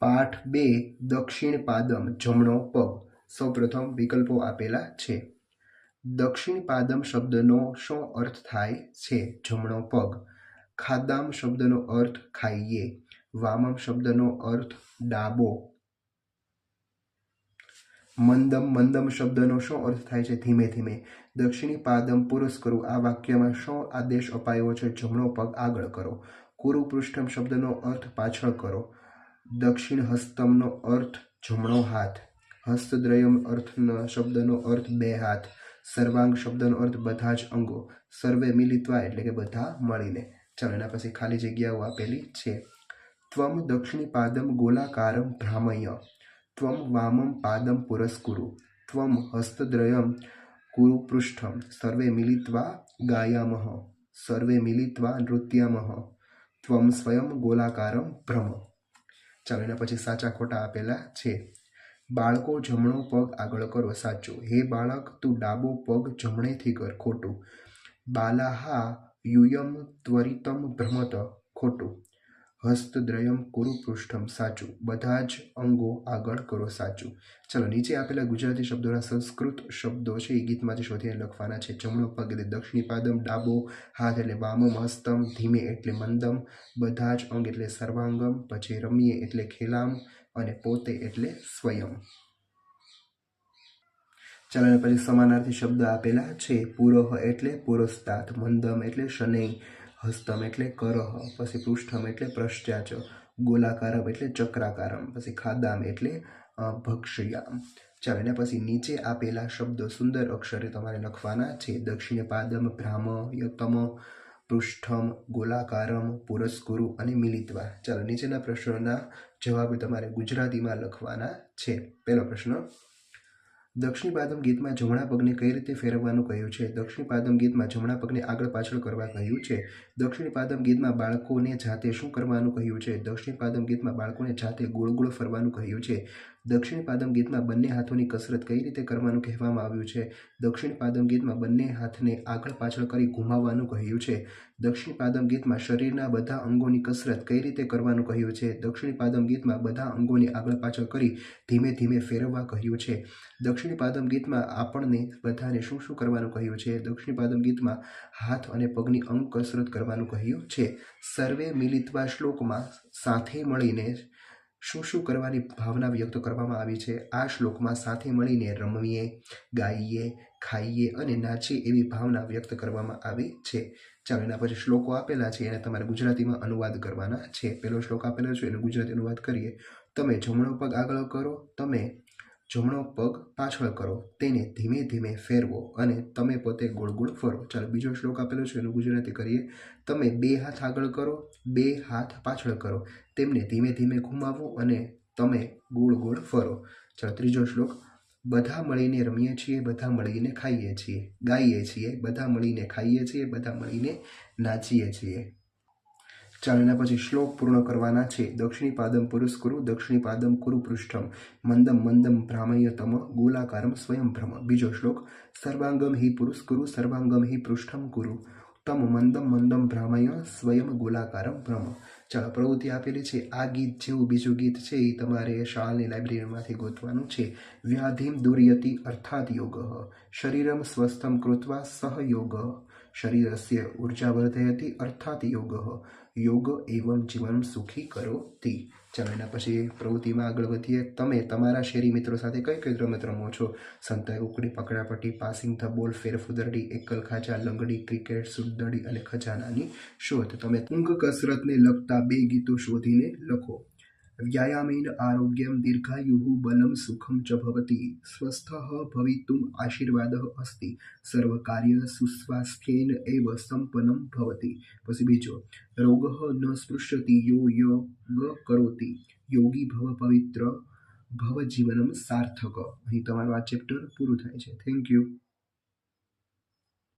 પાઠ બે, દક્ષિણ પાદમ, જમણો પગ. સૌપ્રથમ વિકલ્પો આપેલા છે. દક્ષિણ પાદમ શબ્દનો શું અર્થ થાય છે? જમણો પગ. ખાદામ શબ્દનો અર્થ ખાઈએ. વામમ શબ્દનો અર્થ ડાબો. મંદમ મંદમ શબ્દનો શું અર્થ થાય છે? ધીમે ધીમે. દક્ષિણી પાદમ પુરુષ કરવું આ વાક્યમાં શું આદેશ અપાયો છે? જમણો પગ આગળ કરો. કુરુ પૃષ્ઠમ શબ્દનો અર્થ પાછળ કરો. દક્ષિણ હસ્તમનો અર્થ જમણો હાથ. હસ્તદ્રયમ અર્થ શબ્દનો અર્થ બે હાથ. સર્વાંગ શબ્દનો અર્થ બધા જ અંગો. સર્વે મિલિત્વા એટલે કે બધા મળીને. ચાલો એના પછી ખાલી જગ્યાઓ આપેલી છે. ત્વમ દક્ષિણી પાદમ ગોલાકારમ ભ્રામય. ત્વમ વામમ પાદમ પુરસ્કુરુ. ત્વમ હસ્તદ્રયમ કુરુપૃષ્ઠમ સર્વે મિલિત્વા ગાયામહ. સર્વે મિલિત્વા નૃત્યામહ. ત્વમ સ્વયં ગોલાકારમ ભ્રમ. ચાલો એના પછી સાચા ખોટા આપેલા છે. બાળકો જમણો પગ આગળ કરો, સાચું. હે બાળક, તું ડાબો પગ જમણેથી કર, ખોટું. બાલાહા યુયમ ત્વરિતમ ભ્રમત, ખોટું. હસ્તદ્રયમ કુરુ પૃષ્ઠમ સાચું. બધા જ અંગો આગળ કરો સાચું. ચલો, નીચે આપેલા ગુજરાતી શબ્દોના સંસ્કૃત શબ્દો છે, એ ગીતમાંથી શોધીને લખવાના છે. જમણો પગ એટલે દક્ષિણી પાદમ, ડાબો હાથ એટલે વામમ, હસ્તમ, ધીમે એટલે મંદમ. બધા જ અંગ એટલે સર્વાંગમ, પછી રમીએ એટલે ખેલામ અને પોતે એટલે સ્વયં. ચાલો પછી સમાનાર્થી શબ્દ આપેલા છે. પુરોહ એટલે પુરસ્તાત, મંદમ એટલે શનૈ. હસ્તમ એટલે કરહ, પછી પૃષ્ઠમ એટલે પ્રશ્ચાચ ગોલાકારમ એટલે ચક્રાકારમ, પછી ખાદામ એટલે ભક્ષયામ. ચાલો, એના પછી નીચે આપેલા શબ્દો સુંદર અક્ષરે તમારે લખવાના છે. દક્ષિણ પાદમ ભ્રામ યતમ પૃષ્ઠમ, ગોલાકારમ, પુરસ્કુરુ અને મિલિત્વા. ચાલો, નીચેના પ્રશ્નોના જવાબ તમારે ગુજરાતીમાં લખવાના છે. પહેલો પ્રશ્ન દક્ષિણી પાદમ ગીતમાં જમણા પગને કઈ રીતે ફેરવવાનું કહ્યું છે? દક્ષિણ પાદમ ગીતમાં જમણા પગને આગળ પાછળ કરવા કહ્યું છે. દક્ષિણ પાદમ ગીતમાં બાળકોને જાતે શું કરવાનું કહ્યું છે? દક્ષિણ પાદમ ગીતમાં બાળકોને જાતે ગોળ ગોળ ફરવાનું કહ્યું છે. દક્ષિણ પાદમ ગીતમાં બંને હાથોની કસરત કઈ રીતે કરવાનું કહેવામાં આવ્યું છે? દક્ષિણ પાદમ ગીતમાં બંને હાથને આગળ પાછળ કરી ઘુમાવવાનું કહ્યું છે. દક્ષિણ પાદમ ગીતમાં શરીરના બધા અંગોની કસરત કઈ રીતે કરવાનું કહ્યું છે? દક્ષિણ પાદમ ગીતમાં બધા અંગોની આગળ પાછળ કરી ધીમે ધીમે ફેરવવા કહ્યું છે. દક્ષિણ પાદમ ગીતમાં આપણને બધાને શું શું કરવાનું કહ્યું છે? દક્ષિણ પાદમ ગીતમાં હાથ અને પગની અંગ કસરત કરવાનું કહ્યું છે. સર્વે મિલિતવા શ્લોકમાં સાથે મળીને શું શું કરવાની ભાવના વ્યક્ત કરવામાં આવી છે? આ શ્લોકમાં સાથે મળીને રમવીએ, ગાઈએ, ખાઈએ અને નાચીએ એવી ભાવના વ્યક્ત કરવામાં આવી છે. ચાલો એના પછી શ્લોકો આપેલા છે, એને તમારે ગુજરાતીમાં અનુવાદ કરવાના છે. પેલો શ્લોક આપેલો છે, એનો ગુજરાતી અનુવાદ કરીએ. તમે જમણો પગ આગળ કરો, તમે જમણો પગ પાછળ કરો, તેને ધીમે ધીમે ફેરવો અને તમે પોતે ગોળ ગોળ ફરો. ચાલો, બીજો શ્લોક આપેલો છે, એનું ગુજરાતી કરીએ. તમે બે હાથ આગળ કરો, બે હાથ પાછળ કરો. તેમને ધીમે ધીમે ઘુમાવો અને તમે ગોળ ગોળ ફરો. ચાલો, ત્રીજો શ્લોક. બધા મળીને રમીએ છીએ, બધા મળીને ખાઈએ છીએ, ગાઈએ છીએ, બધા મળીને ખાઈએ છીએ, બધા મળીને નાચીએ છીએ. ચાલો પછી શ્લોક પૂર્ણ કરવાના છે. દક્ષિણી પાદમ પુરુષકુરુ દક્ષિણી પાદમ કુરુ પૃષ્ઠમ મંદમ મંદમ ભ્રામયતમ, ગોલાકારમ સ્વયં ભ્રમ. બીજો શ્લોક, સર્વાંગમ હિ પુરુષકુરુ સર્વાંગમ હિ પૃષ્ઠમ કુરુ. તમ મંદમ મંદમ ભ્રામય, સ્વયં ગોલાકારમ ભ્રમ. ચાલો, પ્રવૃત્તિ આપેલી છે. આ ગીત જેવું બીજું ગીત છે એ તમારે શાળાની લાઇબ્રેરીમાંથી ગોતવાનું છે. વ્યાધિમ દુર્યતિ અર્થાત યોગ. શરીરમ સ્વસ્થમ કૃત્વા સહયોગ. શરીરસ્ય ઊર્જા વર્ધયતિ અર્થાત યોગ. યોગ એવમ જીવન સુખી કરોતી. ચાલો એના પછી પ્રવૃત્તિમાં આગળ વધીએ. તમે તમારા શેરી મિત્રો સાથે કઈ કઈ રમત રમો છો? સંતાઈ ઉકડી પકડાપટ્ટી પાસિંગ ધ બોલ ફેરફુદરડી, એકલ ખાચા, લંગડી, ક્રિકેટ સુદડી અને ખજાનાની શોધ. તમે ઊંઘ, કસરતને લગતા બે ગીતો શોધીને લખો. વ્યાયામેન આરોગ્યમ દીર્ઘાયુ બલમ સુખમ ચ भवति। સ્વસ્થ भवितुम् આશીર્વાદ અસ્તિ સર્વકાર્ય સુસ્વાસ્થ્યેન એવ સંપન્નમ ભવતિ પછી બીજો રોગ ન સ્પૃશ્યતિ યો યોગ કરોતિ યોગી ભવ પવિત્ર ભવ જીવનમ સાર્થક અહીં તમારું આ ચેપ્ટર પૂરું થાય છે થેન્ક યુ